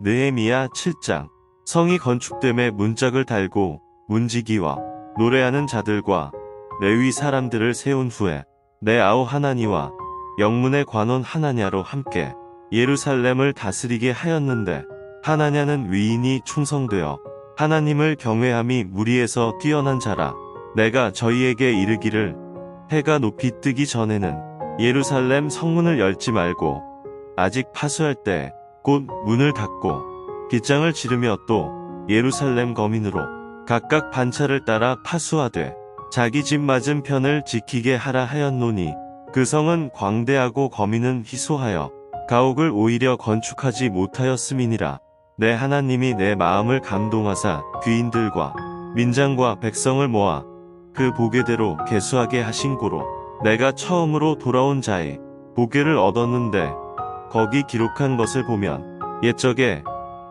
느헤미야 7장. 성이 건축됨에 문짝을 달고 문지기와 노래하는 자들과 레위 사람들을 세운 후에 내 아우 하나니와 영문의 관원 하나냐로 함께 예루살렘을 다스리게 하였는데 하나냐는 위인이 충성되어 하나님을 경외함이 무리에서 뛰어난 자라 내가 저희에게 이르기를 해가 높이 뜨기 전에는 예루살렘 성문을 열지 말고 아직 파수할 때 곧 문을 닫고 빗장을 지르며 또 예루살렘 거민으로 각각 반차를 따라 파수하되 자기 집 맞은 편을 지키게 하라 하였노니 그 성은 광대하고 거민은 희소하여 가옥을 오히려 건축하지 못하였음이니라. 내 하나님이 내 마음을 감동하사 귀인들과 민장과 백성을 모아 그 보게대로 개수하게 하신 고로 내가 처음으로 돌아온 자의 보게를 얻었는데 거기 기록한 것을 보면 옛적에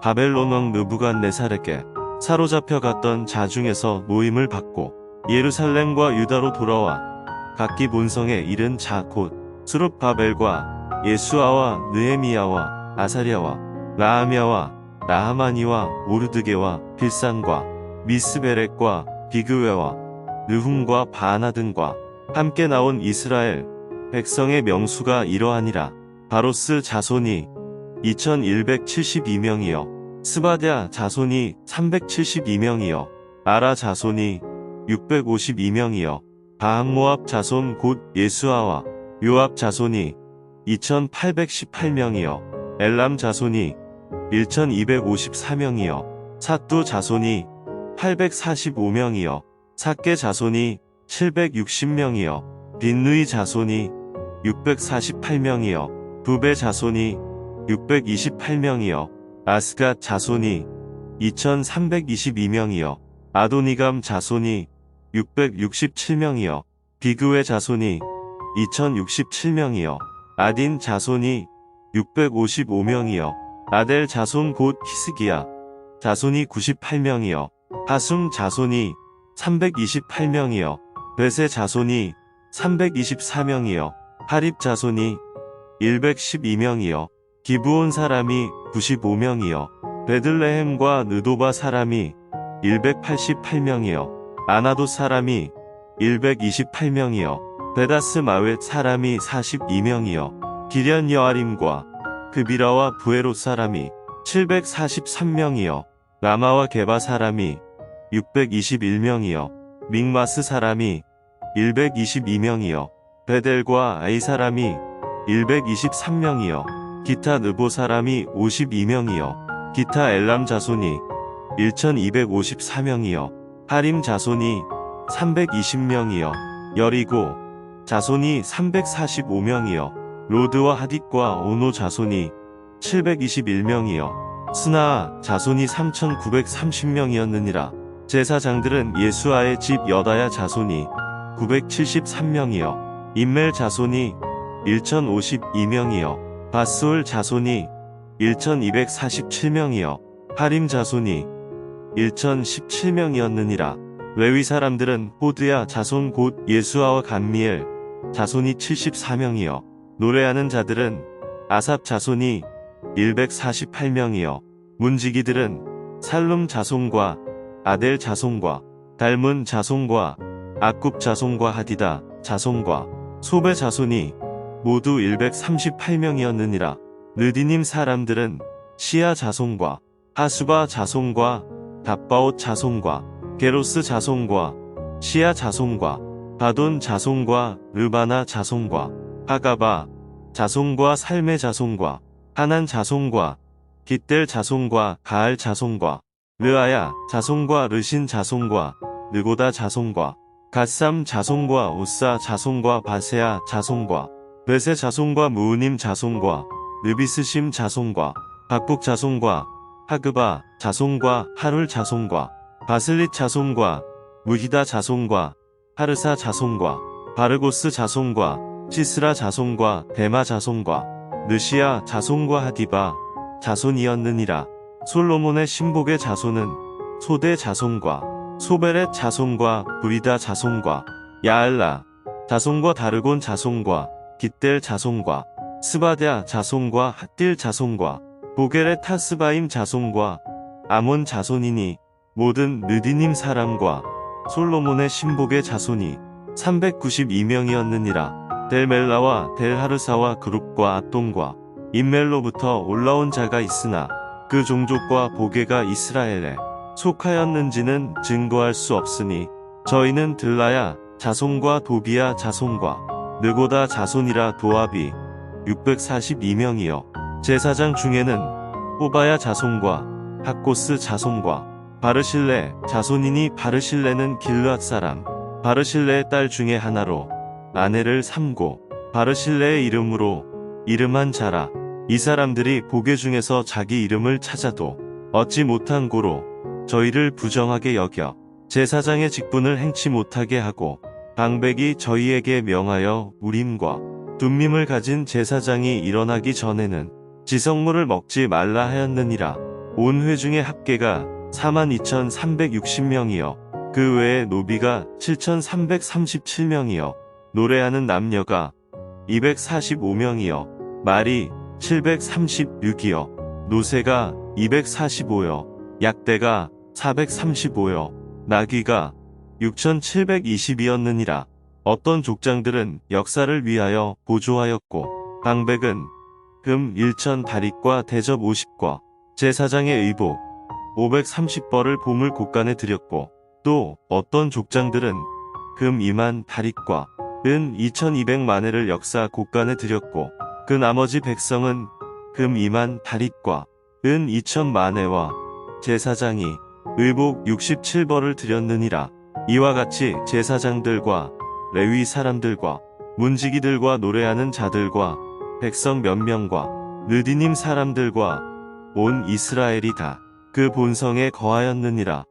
바벨론 왕 느부갓네살에게 사로잡혀 갔던 자 중에서 모임을 받고 예루살렘과 유다로 돌아와 각기 본성에 이른 자 곧 수룹바벨과 예수아와 느헤미야와 아사랴와 라하미야와 라하마니와 모르드게와 빌산과 미스베렉과 비그웨와 느훔과 바하나 등과 함께 나온 이스라엘 백성의 명수가 이러하니라 바로스 자손이 2172명이요. 스바랴 자손이 372명이요. 아라 자손이 652명이요. 바함모압 자손 곧 예수아와 요압 자손이 2818명이요. 엘람 자손이 1254명이요. 사뚜 자손이 845명이요. 사케 자손이 760명이요. 빈누이 자손이 648명이요 부베 자손이 628명이요. 아스갓 자손이 2322명이요. 아도니감 자손이 667명이요. 비그웨 자손이 2067명이요. 아딘 자손이 655명이요. 아델 자손 곧 히스기야 자손이 98명이요. 하숨 자손이 328명이요. 베세 자손이 324명이요. 하립 자손이 112명이요 기브온 사람이 95명이요 베들레헴과 느도바 사람이 188명이요 아나도 사람이 128명이요 베다스 마웻 사람이 42명이요 기련 여아림과 그비라와 부에롯 사람이 743명이요 라마와 게바 사람이 621명이요 믹마스 사람이 122명이요 베델과 아이 사람이 123명이요. 기타 느보 사람이 52명이요. 기타 엘람 자손이 1254명이요. 하림 자손이 320명이요. 여리고 자손이 345명이요. 로드와 하딧과 오노 자손이 721명이요. 스나 자손이 3930명이었느니라. 제사장들은 예수아의 집 여다야 자손이 973명이요. 인멜 자손이 1052명이요. 바솔 자손이 1247명이요. 하림 자손이 1017명이었느니라. 레위 사람들은 호드야 자손 곧 예수아와 감미엘 자손이 74명이요. 노래하는 자들은 아삽 자손이 148명이요. 문지기들은 살룸 자손과 아델 자손과 달문 자손과 아굽 자손과 하디다 자손과 소베 자손이 모두 138명이었느니라. 느디님 사람들은 시아 자손과 하수바 자손과 답바옷 자손과 게로스 자손과 시아 자손과 바돈 자손과 르바나 자손과 하가바 자손과 삶의 자손과 하난 자손과 깃델 자손과 가알 자손과 르아야 자손과 르신 자손과 느고다 자손과 갓삼 자손과 우사 자손과 바세아 자손과 베세 자손과 무우님 자손과 르비스심 자손과 박북 자손과 하그바 자손과 하룰 자손과 바슬릿 자손과 무히다 자손과 하르사 자손과 바르고스 자손과 시스라 자손과 데마 자손과 느시아 자손과 하디바 자손이었느니라. 솔로몬의 신복의 자손은 소대 자손과 소베렛 자손과 브리다 자손과 야알라 자손과 다르곤 자손과 깃델 자손과 스바랴 자손과 핫딜 자손과 보겔의 타스바임 자손과 아몬 자손이니 모든 느디님 사람과 솔로몬의 신복의 자손이 392명이었느니라. 델멜라와 델하르사와 그룹과 아똥과 인멜로부터 올라온 자가 있으나 그 종족과 보게가 이스라엘에 속하였는지는 증거할 수 없으니 저희는 들라야 자손과 도비야 자손과 느고다 자손이라 도합이 642명이요. 제사장 중에는 호바야 자손과 학고스 자손과 바르실레 자손이니 바르실레는 길르앗 사람 바르실레의 딸 중에 하나로 아내를 삼고 바르실레의 이름으로 이름한 자라. 이 사람들이 보게 중에서 자기 이름을 찾아도 얻지 못한 고로 저희를 부정하게 여겨 제사장의 직분을 행치 못하게 하고 방백이 저희에게 명하여 우림과 둠밈을 가진 제사장이 일어나기 전에는 지성물을 먹지 말라 하였느니라. 온 회중의 합계가 42,360명이요. 그 외에 노비가 7,337명이요. 노래하는 남녀가 245명이요. 말이 736이요. 노새가 245요. 약대가 435요. 나귀가 6720이었느니라. 어떤 족장들은 역사를 위하여 보조하였고 방백은 금 1천 다릿과 대접 50과 제사장의 의복 530벌을 보물 곳간에 드렸고 또 어떤 족장들은 금 2만 다릿과 은 2200만회를 역사 곳간에 드렸고 그 나머지 백성은 금 2만 다릿과 은 2000만회와 제사장이 의복 67벌을 드렸느니라 이와 같이 제사장들과 레위 사람들과 문지기들과 노래하는 자들과 백성 몇 명과 느디님 사람들과 온 이스라엘이 다 그 본성에 거하였느니라